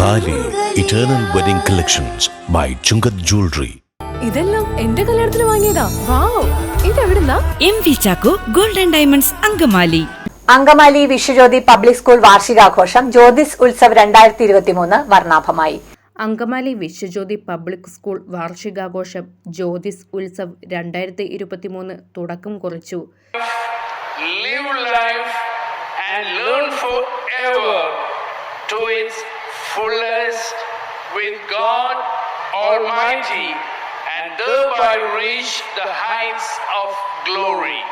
Thali eternal wedding collections by Chungath jewellery ഇതെല്ലാം എന്റെ കല്യാണത്തിന് വാങ്ങിയതാ. Wow. ഇതെവിടുന്നാ? M V Chacko golden diamonds Angamaly. Angamaly Viswajyothi public school വാർഷികാഘോഷം Jyothis Utsav രണ്ടായിരത്തി ഇരുപത്തിമൂന്ന് വർണാഭമായി. അങ്കമാലി വിശ്വജ്യോതി പബ്ലിക് സ്കൂൾ വാർഷികാഘോഷം ജ്യോതിസ് ഉത്സവ് രണ്ടായിരത്തി ഇരുപത്തിമൂന്ന് തുടക്കം കുറിച്ചു. Live life and learn forever. To its fullest with God Almighty and thereby reach the heights of glory.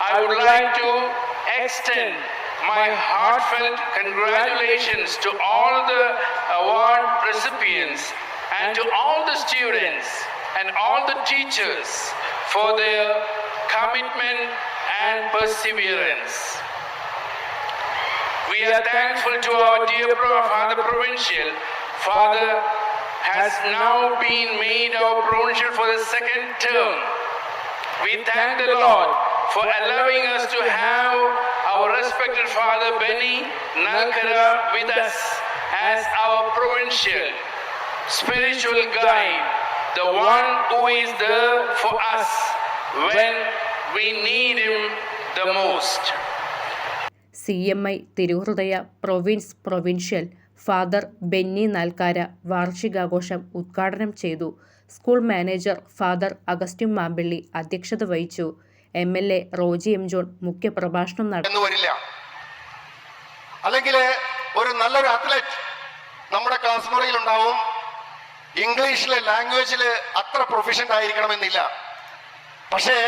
I would like to extend my heartfelt congratulations to all the award recipients and to all the students and all the teachers for their commitment and perseverance. We are thankful to our dear Father Provincial. Father has now been made our provincial for the second term. We thank the Lord for allowing us to have our respected Father Benny Nalkara with us as our provincial spiritual guide, the one who is there for us when we need him the most. C M I തിരുഹൃദയ province provincial father Benny Nalkara വാർഷികാഘോഷം ഉദ്ഘാടനം ചെയ്തു. School manager father Augustine Mampilly അധ്യക്ഷത വഹിച്ചു. M L A Roji M John മുഖ്യപ്രഭാഷണം പ്രഭാഷണം എന്ന് വരില്ല. അല്ലെങ്കിൽ ഒരു നല്ലൊരു അത്ലറ്റ് നമ്മുടെ ക്ലാസ് മുറിയിൽ ഉണ്ടാവും. ഇംഗ്ലീഷിലെ ലാംഗ്വേജിൽ അത്ര പ്രൊഫഷൻ ആയിരിക്കണമെന്നില്ല. പക്ഷേ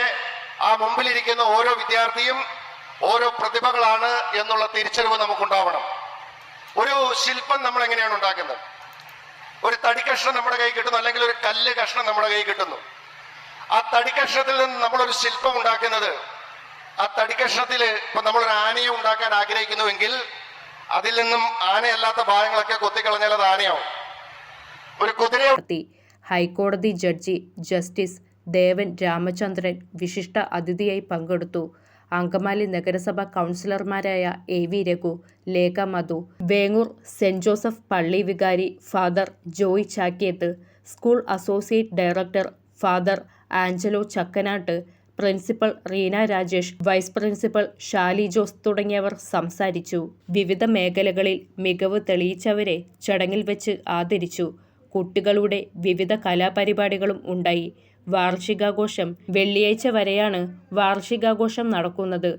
ആ മുമ്പിലിരിക്കുന്ന ഓരോ വിദ്യാർത്ഥിയും ഓരോ പ്രതിഭകളാണ് എന്നുള്ള തിരിച്ചറിവ് നമുക്കുണ്ടാവണം. ഒരു ശില്പം നമ്മൾ എങ്ങനെയാണ് ഉണ്ടാക്കുന്നത്? ഒരു തടി കഷ്ണം നമ്മുടെ കൈ കിട്ടുന്നു അല്ലെങ്കിൽ ഒരു കല്ല് കഷ്ണം നമ്മുടെ കൈ കിട്ടുന്നു. ആ തടി കഷ്ണത്തിൽ നിന്ന് നമ്മളൊരു ശില്പം ഉണ്ടാക്കുന്നത് ആ തടി കഷ്ണത്തിൽ ഇപ്പൊ നമ്മളൊരു ആനയെ ഉണ്ടാക്കാൻ ആഗ്രഹിക്കുന്നുവെങ്കിൽ അതിൽ നിന്നും ആനയല്ലാത്ത ഭാഗങ്ങളൊക്കെ കൊത്തിക്കളഞ്ഞാൽ അത് ആനയാവും. ഒരു കുതിരയെ ഹൈക്കോടതി ജഡ്ജി ജസ്റ്റിസ് ദേവൻ രാമചന്ദ്രൻ വിശിഷ്ട അതിഥിയായി പങ്കെടുത്തു. അങ്കമാലി നഗരസഭ കൗൺസിലർമാരായ A V Raghu Lekha Madhu Vengoor saint Joseph പള്ളി വികാരി father Joy Chakkiyath school associate director father Angelo Chakkanatt principal Reena Rajesh vice principal Shali Jose തുടങ്ങിയവർ സംസാരിച്ചു. വിവിധ മേഖലകളിൽ മികവ് തെളിയിച്ചവരെ ചടങ്ങിൽ വെച്ച് ആദരിച്ചു. കുട്ടികളുടെ വിവിധ കലാപരിപാടികളും ഉണ്ടായി. വാർഷികാഘോഷം വെള്ളിയാഴ്ച വരെയാണ് വാർഷികാഘോഷം നടക്കുന്നത്